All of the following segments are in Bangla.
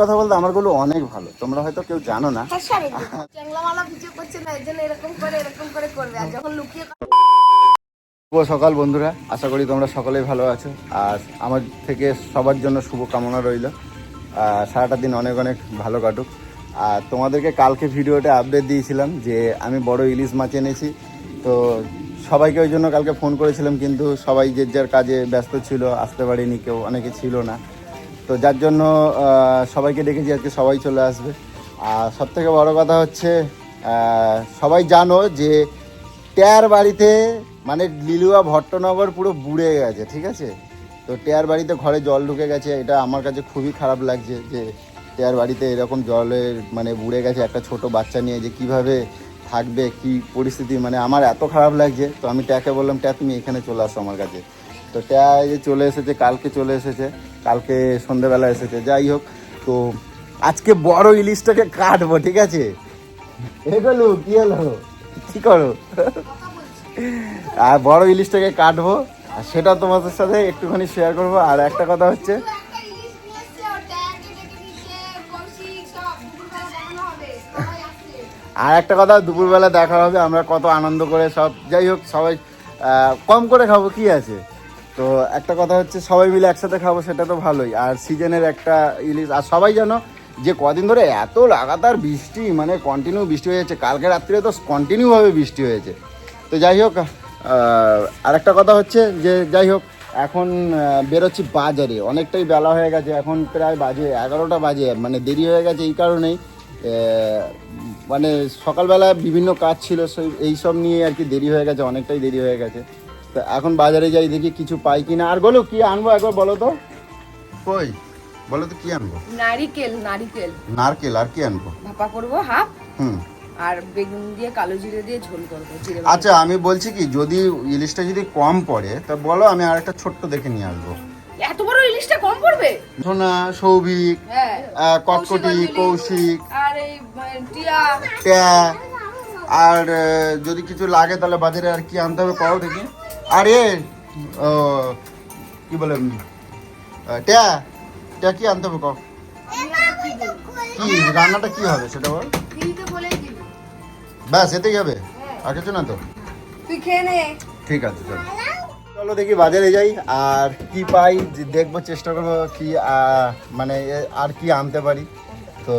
কথা বলতে আমারগুলো অনেক ভালো। তোমরা হয়তো কেউ জানো না। হ্যাঁ শুভ সকাল বন্ধুরা আশা করি তোমরা সকলেই ভালো আছো। আর আমার থেকে সবার জন্য শুভ কামনা রইল। আর সারাটা দিন অনেক অনেক ভালো কাটুক। আর তোমাদেরকে কালকে ভিডিওটা আপডেট দিয়েছিলাম যে আমি বড় ইলিশ মাছ এনেছি। তো সবাইকে ওই জন্য কালকে ফোন করেছিলাম কিন্তু সবাই যে যার কাজে ব্যস্ত ছিল আসতে পারিনি কেউ অনেকে ছিল না। তো যার জন্য সবাইকে ডেকেছি, আজকে সবাই চলে আসবে। আর সব থেকে বড় কথা হচ্ছে সবাই জানো যে টেয়ার বাড়িতে মানে লিলুয়া ভট্টনগর পুরো বুড়ে গেছে, ঠিক আছে? তো টেয়ার বাড়িতে ঘরে জল ঢুকে গেছে, এটা আমার কাছে খুবই খারাপ লাগছে যে টেয়ার বাড়িতে এরকম জলের মানে বুড়ে গেছে, একটা ছোট বাচ্চা নিয়ে যে কীভাবে থাকবে, কি পরিস্থিতি মানে আমার এত খারাপ লাগছে। তো আমি ট্যাকে বললাম, ট্যা, তুমি এখানে চলে আসো আমার কাছে। তো ট্যা যে চলে এসেছে, কালকে চলে এসেছে। কালকে সন্ধেবেলা এসেছে যাই হোক তো আজকে বড় ইলিশটাকে কাটবো ঠিক আছে? এগুলো কি হলো? কি করো? আর বড় ইলিশটাকে কাটবো আর সেটা তোমাদের সাথে একটুখানি শেয়ার করব। আর একটা কথা হচ্ছে আর একটা কথা দুপুরবেলা দেখা হবে আমরা কত আনন্দ করে সব যাই হোক সবাই কম করে খাব কি আছে? তো একটা কথা হচ্ছে, সবাই মিলে একসাথে খাব, সেটা তো ভালোই। আর সিজনের একটা ইলিশ আর সবাই জানো, যে কদিন ধরে এত লাগাতার বৃষ্টি মানে কন্টিনিউ বৃষ্টি হয়ে যাচ্ছে। কালকে রাত্রে তো কন্টিনিউভাবে বৃষ্টি হয়েছে। তো যাই হোক আর একটা কথা হচ্ছে যে, যাই হোক, এখন বেরোচ্ছি বাজারে। অনেকটাই বেলা হয়ে গেছে, এখন প্রায় বাজে এগারোটা বাজে মানে দেরি হয়ে গেছে এই কারণেই। মানে সকালবেলা বিভিন্ন কাজ ছিল, সেই এইসব নিয়ে আর কি দেরি হয়ে গেছে, অনেকটাই দেরি হয়ে গেছে। তো এখন বাজারে যাই দেখি কিছু পাই কিনা। আর বলো কি আনব একবার বলো তো? কই? বলো তো কি আনব? নারিকেল নারিকেল। নারকেল আর কি আনব? ভাপা করব হাফ। হুম। আর বেগুন দিয়ে কালো জিরে দিয়ে ঝোল করব জিরে আচ্ছা আমি বলছি কি যদি ইলিশটা যদি কম পড়ে তা বলো আমি আর একটা ছোট্ট দেখে নিয়ে আসব। এত বড় ইলিশটা কম পড়বে? সোনা সৌভিক হ্যাঁ। কটকটি কৌশিক, আর এই আহ, টিয়া। ট্যা। আর যদি কিছু লাগে তাহলে বাজারে আর কি আনতে হবে পাও দেখি। আর এ ও, কি বলে ট্যা ট্যা কি আনতে হবে কও? কি রান্নাটা কি হবে সেটা বল। ব্যাস এতেই হবে। আর কিছু না তো। তুই খেয়ে নে। ঠিক আছে চলো। চলো দেখি বাজারে যাই আর কি পাই দেখব চেষ্টা করব কি মানে আর কি আনতে পারি। তো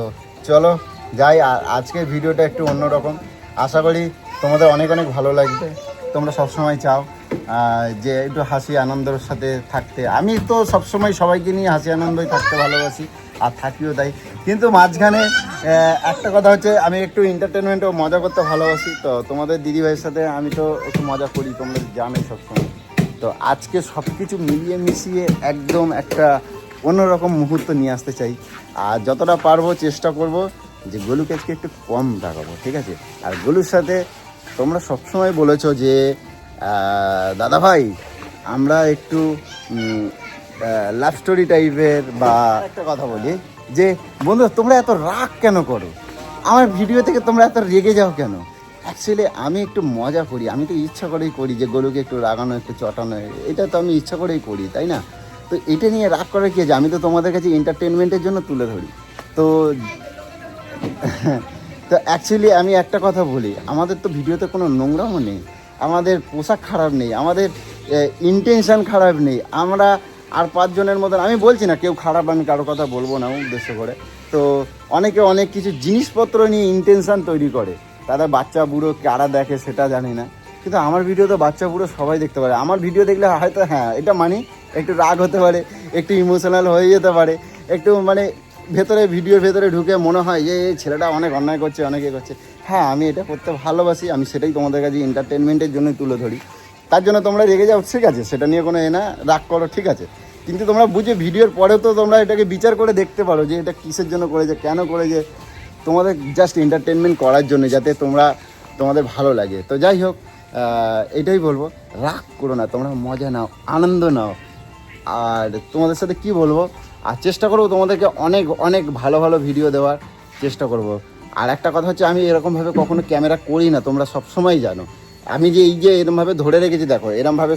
চলো যাই আর আজকের ভিডিওটা একটু অন্যরকম। আশা করি তোমাদের অনেক অনেক ভালো লাগবে। তোমরা সবসময় চাও। যে একটু হাসি আনন্দের সাথে থাকতে। আমি তো সবসময় সবাইকে নিয়ে হাসি আনন্দই থাকতে ভালোবাসি আর থাকিও তাই। কিন্তু মাঝখানে একটা কথা হচ্ছে, আমি একটু এন্টারটেনমেন্ট ও মজা করতে ভালোবাসি। তো তোমাদের দিদিভাইয়ের সাথে আমি তো একটু মজা করি, তোমরা জানোই সবসময়। তো আজকে সব কিছু মিলিয়ে মিশিয়ে একদম একটা অন্যরকম মুহূর্ত নিয়ে আসতে চাই। আর যতটা পারব চেষ্টা করব যে গলুকে আজকে একটু কম রাখাবো ঠিক আছে? আর গলুর সাথে তোমরা সবসময় বলেছ যে দাদা ভাই, আমরা একটু লাভ স্টোরি টাইপের বা একটা কথা বলি। যে, বন্ধু, তোমরা এত রাগ কেন করো? আমার ভিডিও থেকে তোমরা এত রেগে যাও কেন? অ্যাকচুয়ালি আমি একটু মজা করি। আমি তো ইচ্ছা করেই করি যে, গরুকে একটু রাগানো, একটু চটানো। এটা তো আমি ইচ্ছা করেই করি, তাই না? তো এটা নিয়ে রাগ করার কি আছে? আমি তো তোমাদের কাছে এন্টারটেনমেন্টের জন্য তুলে ধরি। তো তো অ্যাকচুয়ালি আমি একটা কথা বলি। আমাদের তো ভিডিওতে কোনো নোংরামও নেই। আমাদের পোশাক খারাপ নেই, আমাদের ইন্টেনশন খারাপ নেই। আমরা আর পাঁচজনের মতন, আমি বলছি না কেউ খারাপ, আমি কারও কথা বলব না উদ্দেশ্য করে। তো অনেকে অনেক কিছু জিনিসপত্র নিয়ে ইন্টেনশন তৈরি করে। তাদের বাচ্চা বুড়ো কারা দেখে সেটা জানি না। কিন্তু আমার ভিডিও তো বাচ্চা বুড়ো সবাই দেখতে পারে। আমার ভিডিও দেখলে হয়তো হ্যাঁ এটা মানি, একটু রাগ হতে পারে, একটু ইমোশনাল হয়ে যেতে পারে। একটু মানে ভেতরে ভিডিওর ভেতরে ঢুকে মনে হয় যে এই ছেলেটা অনেক অন্যায় করছে, অনেকে করছে। হ্যাঁ আমি এটা করতে ভালোবাসি, আমি সেটাই তোমাদের কাছে এন্টারটেনমেন্টের জন্যই তুলে ধরি। তার জন্য তোমরা রেগে যাও, ঠিক আছে, সেটা নিয়ে কোনো এ না, রাগ করো, ঠিক আছে। কিন্তু তোমরা বুঝে ভিডিওর পরেও তো তোমরা এটাকে বিচার করে দেখতে পারো যে এটা কিসের জন্য করেছে, কেন করেছে। তোমাদের জাস্ট এন্টারটেনমেন্ট করার জন্য যাতে তোমরা, তোমাদের ভালো লাগে। তো যাই হোক এটাই বলব, রাগ করো না, তোমরা মজা নাও, আনন্দ নাও। আর তোমাদের সাথে কি বলব, আর চেষ্টা করব তোমাদেরকে অনেক অনেক ভালো ভালো ভিডিও দেওয়ার, চেষ্টা করব। আর একটা কথা হচ্ছে আমি এরকমভাবে কখনো ক্যামেরা করি না তোমরা সব সময় জানো। আমি যে এই যে এরমভাবে ধরে রেখেছি দেখো এরমভাবে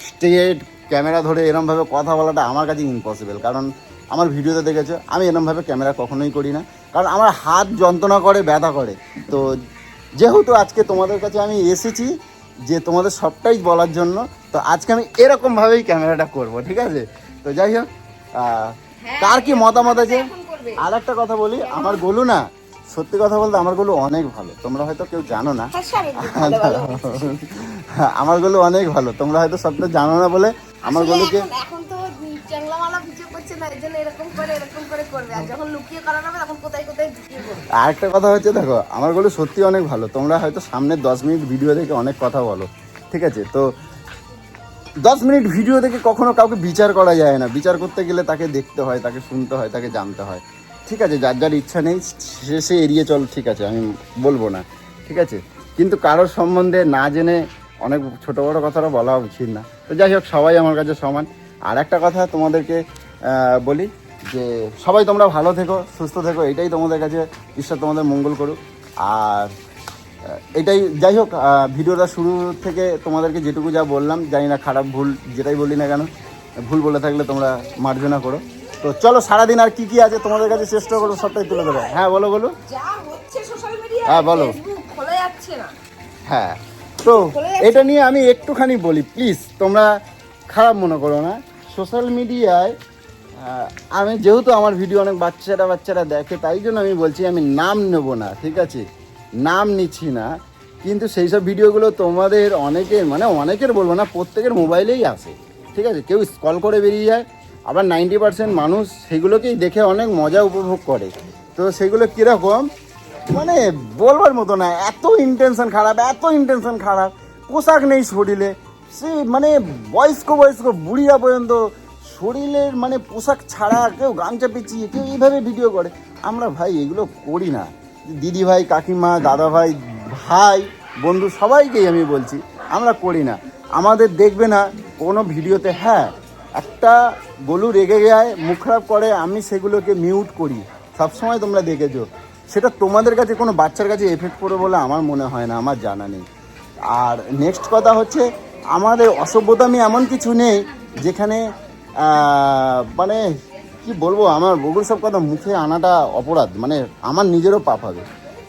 স্ট্রেট ক্যামেরা ধরে এরমভাবে কথা বলাটা আমার কাছে ইম্পসিবল কারণ আমার ভিডিওতে দেখেছ আমি এরমভাবে ক্যামেরা কখনোই করি না। কারণ আমার হাত যন্ত্রণা করে ব্যথা করে। তো যেহেতু আজকে তোমাদের কাছে আমি এসেছি যে তোমাদের সবটাই বলার জন্য তো আজকে আমি এরকমভাবেই ক্যামেরাটা করব ঠিক আছে? তো যাই হোক আহ, কার কি মতামত আছে? আর একটা কথা বলি আমার গলু না সত্যি কথা বলতে আমার গলু অনেক ভালো। তোমরা হয়তো কেউ জানো না। হ্যাঁ সব একটু ভালো ভালো আমার গলু অনেক ভালো। তোমরা হয়তো সবটা জানো না বলে আমার আসলে গলুকে এখন- এখন তো চ্যাংলা মালা ভিডিও করছে না এই জন্য এরকম করে এরকম করে করবে। আর যখন লুকিয়ে করা হবে তখন কোথায় কোথায় ঢুকিয়ে করবে আর একটা কথা হচ্ছে দেখো আমার গলু সত্যি অনেক ভালো। তোমরা হয়তো সামনে দশ মিনিট ভিডিও দেখে অনেক কথা বলো। ঠিক আছে? তো দশ মিনিট ভিডিও দেখে কখনো কাউকে বিচার করা যায় না। বিচার করতে গেলে তাকে দেখতে হয় তাকে শুনতে হয় তাকে জানতে হয়। ঠিক আছে, যার যার ইচ্ছা নেই, সে সে এড়িয়ে চল, ঠিক আছে, আমি বলব না, ঠিক আছে? কিন্তু কারোর সম্বন্ধে না জেনে অনেক ছোট বড় কথাটা বলা উচিত না। তো যাই হোক, সবাই আমার কাছে সমান। আর একটা কথা তোমাদেরকে বলি যে, সবাই তোমরা ভালো থেকো, সুস্থ থেকো, এটাই তোমাদের কাছে ঈশ্বর তোমাদের মঙ্গল করুক। আর এটাই, যাই হোক ভিডিওটা শুরু থেকে তোমাদেরকে যেটুকু যা বললাম, জানি না খারাপ ভুল, যেটাই বলি না কেন, ভুল বলে থাকলে তোমরা মার্জনা করো। তো চলো সারাদিন আর কি কি আছে তোমাদের কাছে চেষ্টা করব সবটাই তুলে দেবো হ্যাঁ বলো বলো। হ্যাঁ, বলো। হ্যাঁ তো এটা নিয়ে আমি একটুখানি বলি প্লিজ তোমরা খারাপ মনে করো না। সোশ্যাল মিডিয়ায় আমি যেহেতু আমার ভিডিও অনেক বাচ্চারা বাচ্চারা দেখে তাই জন্য আমি বলছি আমি নাম নেব না ঠিক আছে? নাম নিচ্ছি না। কিন্তু সেই সব ভিডিওগুলো তোমাদের অনেকের মানে অনেকের বলব না প্রত্যেকের মোবাইলেই আসে ঠিক আছে? কেউ স্কল করে বেরিয়ে যায় আবার নাইনটি পার্সেন্ট মানুষ সেগুলোকেই দেখে অনেক মজা উপভোগ করে। তো সেগুলো কীরকম? মানে বলবার মতো না, এত ইন্টেনশন খারাপ, এত ইন্টেনশন খারাপ। পোশাক নেই শরীরে। সে মানে বয়স্ক বয়স্ক বুড়িরা পর্যন্ত শরীরের মানে পোশাক ছাড়া কেউ গামছা পেঁচিয়ে কেউ এইভাবে ভিডিও করে। আমরা ভাই এগুলো করি না। দিদি ভাই, কাকিমা, দাদা ভাই ভাই, বন্ধু সবাইকেই আমি বলছি, আমরা করি না। আমাদের দেখবে না কোনো ভিডিওতে হ্যাঁ একটা গলু রেগে যায়, মুখ খারাপ করে, আমি সেগুলোকে মিউট করি। সবসময় তোমরা দেখেছ। সেটা তোমাদের কাছে কোনো বাচ্চার কাছে এফেক্ট পড়ে বলে আমার মনে হয় না, আমার জানা নেই। আর নেক্সট কথা হচ্ছে, আমাদের অসভ্যতামি এমন কিছু নেই যেখানে মানে কি বলব, আমার ওগুলো সব কথা মুখে আনাটা অপরাধ মানে আমার নিজেরও পাপ হবে।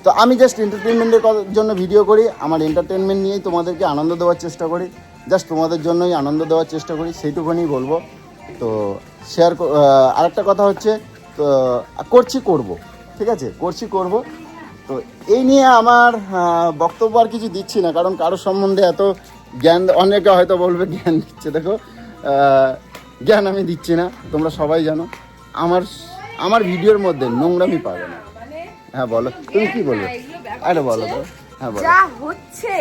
তো আমি জাস্ট এন্টারটেনমেন্টের জন্য ভিডিও করি, আমার এন্টারটেনমেন্ট নিয়েই তোমাদেরকে আনন্দ দেওয়ার চেষ্টা করি। জাস্ট তোমাদের জন্যই আনন্দ দেওয়ার চেষ্টা করি সেইটুকুনি বলব। তো শেয়ার আরেকটা কথা হচ্ছে, তো করছি করব, ঠিক আছে? করছি করব। তো এই নিয়ে আমার বক্তব্য আর কিছু দিচ্ছি না, কারণ কারোর সম্বন্ধে এত জ্ঞান অনেকে হয়তো বলবে জ্ঞান দিচ্ছে, দেখো। জ্ঞান আমি দিচ্ছি না, তোমরা সবাই জানো। আমার আমার ভিডিওর মধ্যে নোংরামি পাবে না। হ্যাঁ বলো। তুমি কি বলবে? আরে বলো তো। বলো যা হচ্ছে।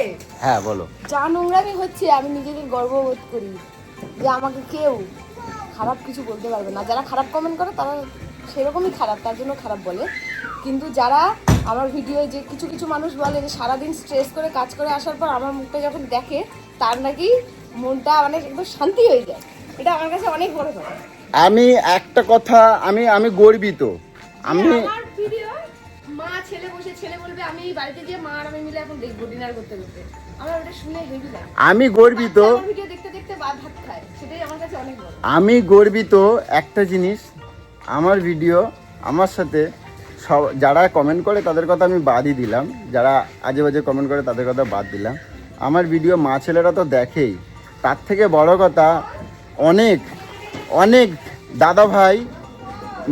হ্যাঁ বলো। যা নোংরামি হচ্ছে আমি নিজেদের গর্ববোধ করি যে আমাকে কেউ খারাপ কিছু বলতে পারবে না। যারা খারাপ কমেন্ট করে তারা সেরকমই খারাপ তার জন্য খারাপ বলে। কিন্তু যারা আমার ভিডিওয়ে যে কিছু কিছু মানুষ বলে যে সারাদিন স্ট্রেস করে কাজ করে আসার পর আমার মুখটা যখন দেখে তার নাকি মনটা মানে একদম শান্তি হয়ে যায়। এটা আমার কাছে অনেক বড় কথা আমি একটা কথা আমি আমি গর্বিত। আমি ভিডিও মা ছেলে বসে ছেলে বলবে আমি বাড়িতে গিয়ে মা আর আমি মিলে এখন দেখব ডিনার করতে করতে। আমার ওটা শুনে হেভি লাগে। আমি গর্বিত। ভিডিও দেখতে দেখতে ভাত খায় সেটাই আমার কাছে অনেক বড়। আমি গর্বিত একটা জিনিস আমার ভিডিও আমার সাথে সব যারা কমেন্ট করে তাদের কথা আমি বাদই দিলাম। যারা আজে বাজে কমেন্ট করে তাদের কথা বাদ দিলাম। আমার ভিডিও মা ছেলেরা তো দেখেই। তার থেকে বড় কথা অনেক অনেক দাদা ভাই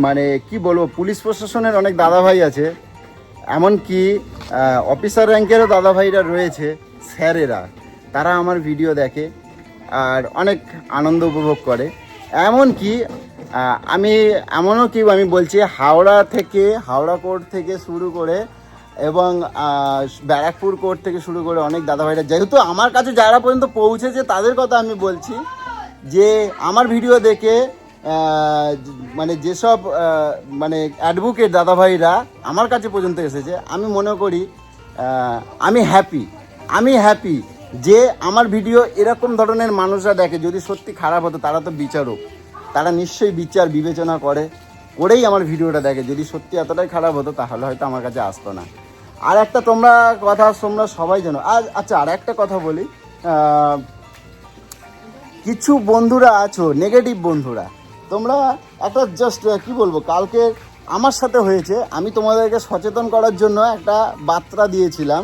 মানে কি বলব পুলিশ প্রশাসনের অনেক দাদা ভাই আছে। এমনকি অফিসার র্যাঙ্কেরও দাদা ভাইরা রয়েছে, স্যারেরা। তারা আমার ভিডিও দেখে আর অনেক আনন্দ উপভোগ করে। এমনকি আমি এমনও কি আমি বলছি, হাওড়া থেকে, হাওড়া কোর্ট থেকে শুরু করে এবং ব্যারাকপুর কোর্ট থেকে শুরু করে অনেক দাদা ভাইরা যেহেতু আমার কাছে যারা পর্যন্ত পৌঁছেছে, তাদের কথা আমি বলছি যে, আমার ভিডিও দেখে মানে যেসব মানে অ্যাডভোকেট দাদাভাইরা আমার কাছে পর্যন্ত এসেছে, আমি মনে করি আমি হ্যাপি আমি হ্যাপি যে আমার ভিডিও এরকম ধরনের মানুষরা দেখে, যদি সত্যি খারাপ হতো, তারা তো বিচারক। তারা নিশ্চয়ই বিচার, বিবেচনা করে, করেই আমার ভিডিওটা দেখে। যদি সত্যি এতটাই খারাপ হতো, তাহলে হয়তো আমার কাছে আসতো না। আর একটা তোমরা কথা, তোমরা সবাই জানো। আর আচ্ছা আর একটা কথা বলি কিছু বন্ধুরা আছো নেগেটিভ বন্ধুরা তোমরা একটা জাস্ট কি বলব, কালকে আমার সাথে হয়েছে, আমি তোমাদেরকে সচেতন করার জন্য একটা বার্তা দিয়েছিলাম।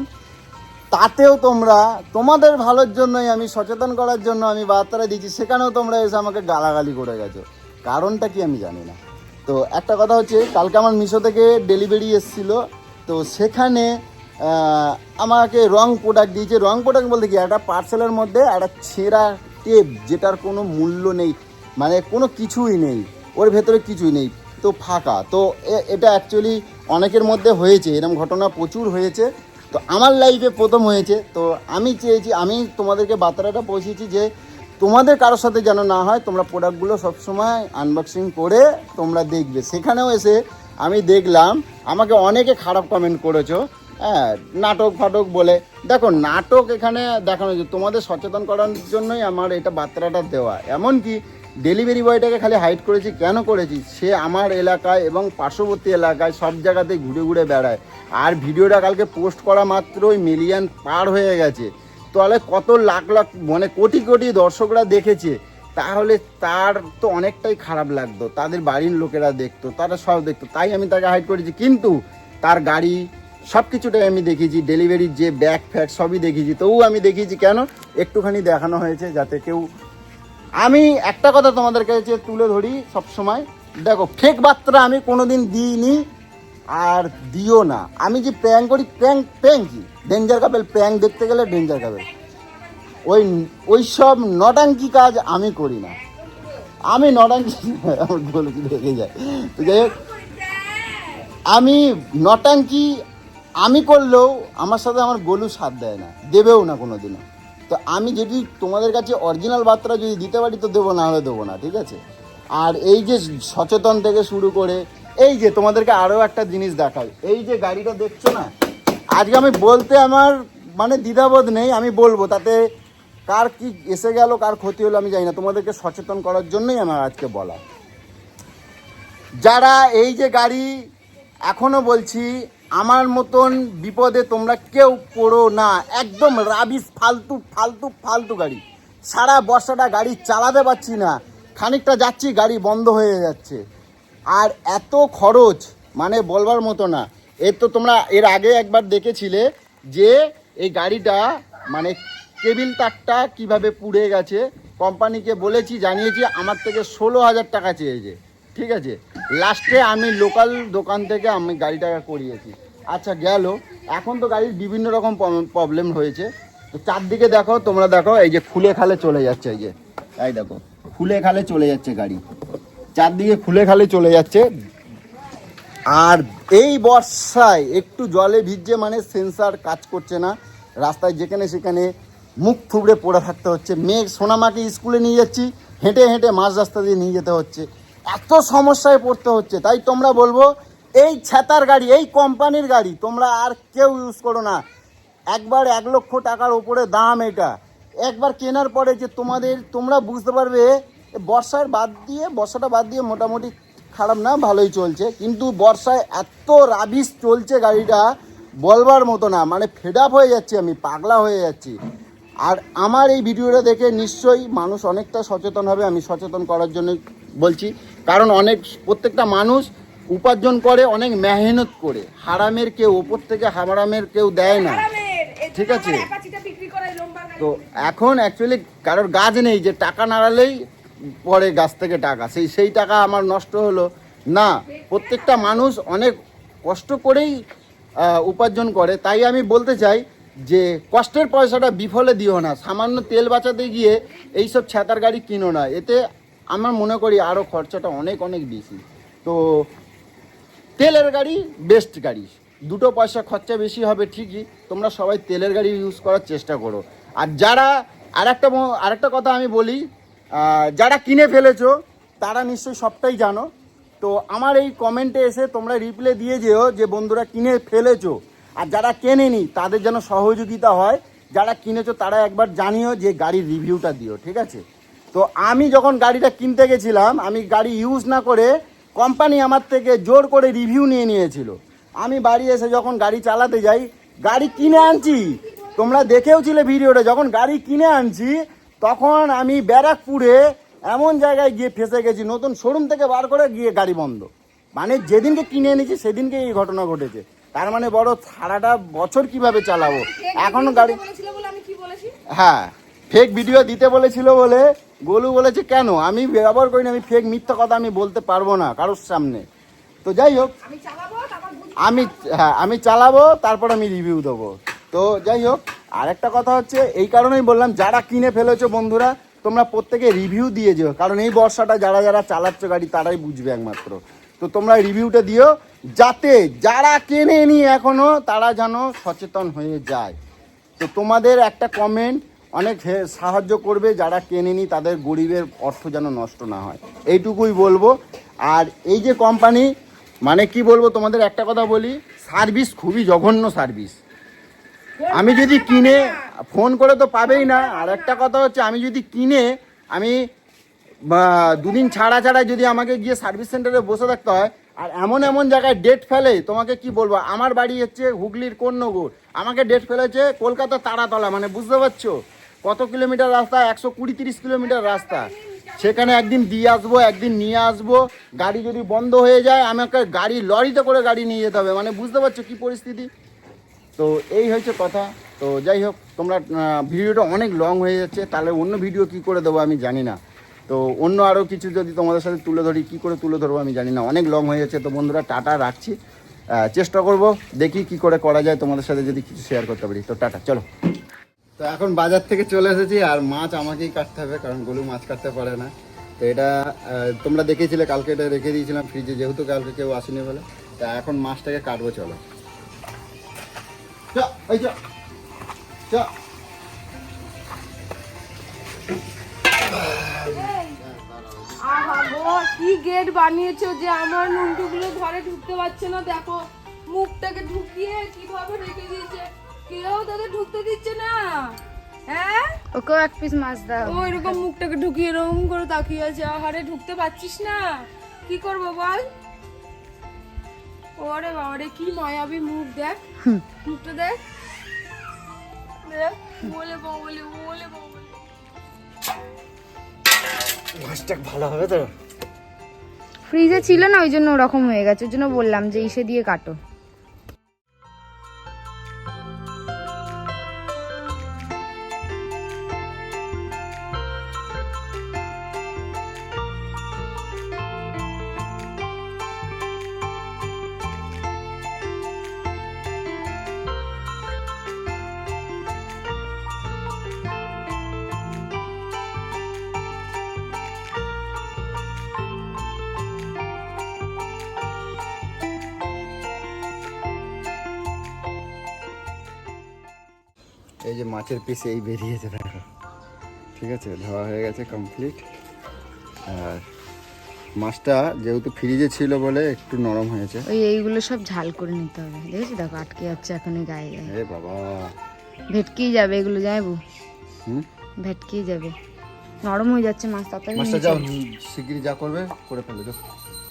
তাতেও তোমরা, তোমাদের ভালোর জন্যই আমি সচেতন করার জন্য আমি বার্তাটা দিয়েছি, সেখানেও তোমরা এসে আমাকে গালাগালি করে গেছো। কারণটা কি আমি জানি না। তো একটা কথা হচ্ছে, কালকে আমার মিশো থেকে ডেলিভারি এসেছিল, তো সেখানে আমাকে রং প্রোডাক্ট দিয়েছে। রং প্রোডাক্ট বলতে কি, একটা পার্সেলের মধ্যে একটা ছেঁড়া টেপ যেটার কোনো মূল্য নেই। মানে কোনো কিছুই নেই। ওর ভেতরে কিছুই নেই। তো ফাঁকা। তো এটা অ্যাকচুয়ালি অনেকের মধ্যে হয়েছে। এরকম ঘটনা প্রচুর হয়েছে। তো আমার লাইফে প্রথম হয়েছে। তো আমি চেয়েছি, আমি তোমাদেরকে বার্তাটা পৌঁছেছি যে তোমাদের কারোর সাথে যেন না হয়, তোমরা প্রোডাক্টগুলো সবসময় আনবক্সিং করে তোমরা দেখবে। সেখানেও এসে আমি দেখলাম, আমাকে অনেকে খারাপ কমেন্ট করেছ। হ্যাঁ নাটক ফাটক বলে। দেখো, নাটক এখানে দেখানো তোমাদের সচেতন করার জন্যই আমার এটা বার্তাটা দেওয়া। এমনকি ডেলিভারি বয়টাকে খালি হাইড করেছি। কেন করেছি? সে আমার এলাকায় এবং পার্শ্ববর্তী এলাকায় সব জায়গাতে ঘুরে ঘুরে বেড়ায়। আর ভিডিওটা কালকে পোস্ট করা মাত্রই মিলিয়ন পার হয়ে গেছে। তাহলে কত লাখ লাখ মানে কোটি কোটি দর্শকরা দেখেছে। তাহলে তার তো অনেকটাই খারাপ লাগতো। তাদের বাড়ির লোকেরা দেখতো, তারা সব দেখতো। তাই আমি তাকে হাইড করেছি। কিন্তু তার গাড়ি সব কিছুটাই আমি দেখেছি ডেলিভারির যে ব্যাগ ফ্যাগ সবই দেখেছি তবু আমি দেখিয়েছি কেন? একটুখানি দেখানো হয়েছে যাতে কেউ আমি একটা কথা তোমাদের কাছে তুলে ধরি সব সময় দেখো ফেক বার্তা আমি কোনোদিন দিইনি আর দিও না। আমি যে প্র্যাঙ্ক করি প্র্যাঙ্ক প্র্যাঙ্ক কি? ডেঞ্জার কাপেল প্র্যাঙ্ক দেখতে গেলে ডেঞ্জার কাপেল ওই ওই সব নটাঙ্কি কাজ আমি করি না। আমি নটাঙ্কি আমার বলেছি রেগে যায়। যাই হোক, আমি নটাঙ্কি আমি করলেও আমার সাথে আমার গলু সাথ দেয় না, দেবেও না কোনো দিনও তো আমি যদি তোমাদের কাছে অরিজিনাল বার্তা যদি দিতে পারি, তো দেবো না হলে দেবো না, ঠিক আছে? আর এই যে সচেতন থেকে শুরু করে, এই যে তোমাদেরকে আরও একটা জিনিস দেখাই, এই যে গাড়িটা দেখছ না? আজকে আমি বলতে আমার মানে দ্বিধাবোধ নেই, আমি বলব, তাতে কার কি এসে গেল, কার ক্ষতি হলো আমি জানি না, তোমাদেরকে সচেতন করার জন্যই আমার আজকে বলা। যারা এই যে গাড়ি এখনও বলছি আমার মতন বিপদে তোমরা কেউ পড়ো না। একদম রাবিস, ফালতু ফালতু ফালতু গাড়ি। সারা বর্ষাটা গাড়ি চালাতে পারছি না। খানিকটা যাচ্ছি, গাড়ি বন্ধ হয়ে যাচ্ছে। আর এত খরচ মানে বলবার মতো না। এর তো তোমরা এর আগে একবার দেখেছিলে যে এই গাড়িটা মানে কেবিল তারটা কীভাবে পুড়ে গেছে। কোম্পানিকে বলেছি, জানিয়েছি, আমার থেকে ষোলো হাজার টাকা চেয়েছে। ঠিক আছে? লাস্টে আমি লোকাল দোকান থেকে আমি গাড়িটা করিয়েছি। আচ্ছা গেল। এখন তো গাড়ির বিভিন্ন রকম প্রবলেম হয়েছে। তো চারদিকে দেখো, তোমরা দেখো, এই যে খুলে খালে চলে যাচ্ছে, এই যে। এই দেখো খুলে খালে চলে যাচ্ছে গাড়ি। চারদিকে খুলে খালে চলে যাচ্ছে। আর এই বর্ষায় একটু জলে ভিজছে মানে সেন্সার কাজ করছে না। রাস্তায় যেখানে সেখানে মুখ থুবড়ে পড়ে থাকতে হচ্ছে। মেঘ সোনামাকে স্কুলে নিয়ে যাচ্ছি, হেঁটে হেঁটে মাঝ রাস্তা দিয়ে নিয়ে যেতে হচ্ছে। এত সমস্যায় পড়তে হচ্ছে। তাই তোমরা বলব এই ছাতার গাড়ি, এই কোম্পানির গাড়ি, তোমরা আর কেউ ইউজ করো না। একবার এক লক্ষ টাকার ওপরে দাম এটা। একবার কেনার পরে যে তোমাদের, তোমরা বুঝতে পারবে, বর্ষার বাদ দিয়ে, বর্ষাটা বাদ দিয়ে মোটামুটি খারাপ না, ভালোই চলছে। কিন্তু বর্ষায় এত রাবিশ চলছে গাড়িটা, বলবার মতো না। মানে ফেড আপ হয়ে যাচ্ছি আমি, পাগলা হয়ে যাচ্ছি। আর আমার এই ভিডিওটা দেখে নিশ্চয়ই মানুষ অনেকটা সচেতন হবে, আমি সচেতন করার জন্য বলছি। কারণ অনেক, প্রত্যেকটা মানুষ উপার্জন করে অনেক মেহনত করে। হারামের কেউ ওপর থেকে হারামের কেউ দেয় না। ঠিক আছে? তো এখন অ্যাকচুয়ালি কারোর গাছ নেই যে টাকা নাড়ালেই পরে গাছ থেকে টাকা। সেই সেই টাকা আমার নষ্ট হলো। না প্রত্যেকটা মানুষ অনেক কষ্ট করেই উপার্জন করে। তাই আমি বলতে চাই যে কষ্টের পয়সাটা বিফলে দিও না। সামান্য তেল বাঁচাতে গিয়ে এইসব ছাতার গাড়ি কিনো না। এতে আমার মনে করি আরও খরচাটা অনেক অনেক বেশি। তো তেলের গাড়ি বেস্ট গাড়ি। দুটো পয়সা খরচা বেশি হবে ঠিকই, তোমরা সবাই তেলের গাড়ি ইউজ করার চেষ্টা করো। আর যারা, আরেকটা আরেকটা কথা আমি বলি যারা কিনে ফেলেছো, তারা নিশ্চয়ই সবটাই জানো। তো আমার এই কমেন্টে এসে তোমরা রিপ্লে দিয়ে যেও যে বন্ধুরা কিনে ফেলেছো। আর যারা কেনেনি, তাদের যেন সহযোগিতা হয়। যারা কিনেছো, তারা একবার জানিও যে গাড়ির রিভিউটা দিও, ঠিক আছে? তো আমি যখন গাড়িটা কিনতে গেছিলাম, আমি গাড়ি ইউজ না করে কোম্পানি আমার থেকে জোর করে রিভিউ নিয়ে নিয়েছিল। আমি বাড়ি এসে যখন গাড়ি চালাতে যাই গাড়ি কিনে আনছি। তোমরা দেখেও ছিলে ভিডিওটা যখন গাড়ি কিনে আনছি তখন আমি ব্যারাকপুরে এমন জায়গায় গিয়ে ফেসে গেছি নতুন শোরুম থেকে বার করে গিয়ে গাড়ি বন্ধ। মানে যেদিনকে কিনে এনেছি সেদিনকে এই ঘটনা ঘটেছে। তার মানে বড় সারাটা বছর কীভাবে চালাবো? এখনও গাড়ি হ্যাঁ ফেক ভিডিও দিতে বলেছিল বলে গোলু বলেছে কেন? আমি ব্যবহার করিনি আমি ফেক মিথ্যা কথা আমি বলতে পারব না কারোর সামনে। তো যাই হোক আমি হ্যাঁ আমি চালাবো তারপর আমি রিভিউ দেবো। তো যাই হোক আরেকটা কথা হচ্ছে এই কারণেই বললাম যারা কিনে ফেলেছো বন্ধুরা তোমরা প্রত্যেকে রিভিউ দিয়ে যেও কারণ এই বর্ষাটা যারা যারা চালাচ্ছ গাড়ি তারাই বুঝবে একমাত্র। তো তোমরা রিভিউটা দিও যাতে যারা কেনে নি এখনও তারা যেন সচেতন হয়ে যায়। তো তোমাদের একটা কমেন্ট অনেক সাহায্য করবে যারা কেনেনি তাদের গরিবের অর্থ যেন নষ্ট না হয়। এইটুকুই বলব। আর এই যে কোম্পানি মানে কি বলব তোমাদের একটা কথা বলি সার্ভিস খুবই জঘন্য সার্ভিস আমি যদি কিনে ফোন করে তো পাবেই না। আর একটা কথা হচ্ছে, আমি যদি কিনে, আমি দুদিন ছাড়া ছাড়া যদি আমাকে গিয়ে সার্ভিস সেন্টারে বসে থাকতে হয়, আর এমন এমন জায়গায় ডেট ফেলে, তোমাকে কি বলব? আমার বাড়ি হচ্ছে হুগলির কন্যগর আমাকে ডেট ফেলেছে কলকাতা তারাতলা মানে বুঝতে পারছ? কত কিলোমিটার রাস্তা? একশো কুড়ি তিরিশ কিলোমিটার রাস্তা। সেখানে একদিন দিয়ে আসব, একদিন নিয়ে আসব। গাড়ি যদি বন্ধ হয়ে যায়, আমাকে গাড়ি, লরিতে করে গাড়ি নিয়ে যেতে হবে। মানে বুঝতে পারছ কী পরিস্থিতি? তো এই হয়েছে কথা। তো যাই হোক, তোমরা ভিডিওটা অনেক লং হয়ে যাচ্ছে। তাহলে অন্য ভিডিও কি করে দেবো আমি জানি না। তো অন্য আরও কিছু যদি তোমাদের সাথে তুলে ধরি, কি করে তুলে ধরবো আমি জানি না। অনেক লং হয়ে যাচ্ছে। তো বন্ধুরা, টাটা, রাখছি। চেষ্টা করব। দেখি কি করে করা যায়। তোমাদের সাথে যদি কিছু শেয়ার করতে পারি। তো টাটা, চলো। তো এখন বাজার থেকে চলে এসেছি আর মাছ আমাকেই কাটতে হবে, কারণ গলু মাছ কাটতে পারে না। তো এটা তোমরা দেখেছিলে, কালকে এটা রেখে দিয়েছিলাম ফ্রিজে যেহেতু কালকে কেউ আসেনি বলে। তা এখন মাছটাকে কাটবো, চলো। চ কি গেট বানিয়েছো যে আমার নুনটুগুলো ঘরে ঢুকতে পারছে না? দেখো, মুখটাকে ঢুকিয়ে কীভাবে রেখে দিয়েছে। কেউ তাদের ঢুকতে দিচ্ছে না। হ্যাঁ? ওকেও এক পিস মাছ দাও। ও এরকম মুখটাকে ঢুকিয়ে এরকম করে তাকিয়ে আছে আহারে ঢুকতে পারছিস না। কি করব বল? ওরে বাবারে কি মায়াবী মুখ দেখ। মুখটা দেখ। দেখ বলে বলে বলে বলে। মাছটা ভালো হবে তো? ফ্রিজে ছিল না ওই জন্য ওরকম হয়ে গেছে। ওই জন্য বললাম যে ইসে দিয়ে কাটো। এই যে মাছের পিস এই বেরিয়েছে দেখো। ঠিক আছে ধোয়া হয়ে গেছে কমপ্লিট আর মাছটা যেহেতু ফ্রিজে ছিল বলে একটু নরম হয়েছে। ওই এইগুলো সব ঝাল করে নিতে হবে দেখেছি দেখো আটকে যাচ্ছে এখন এই গায়ে গায়ে। এ বাবা। ভেটকেই যাবে এগুলো যাইবো? হুম? ভেটকেই যাবে। নরম হয়ে যাচ্ছে মাছ তাড়াতাড়ি মাছটা যাও শিগগিরি যা করবে করে ফেলে যাও।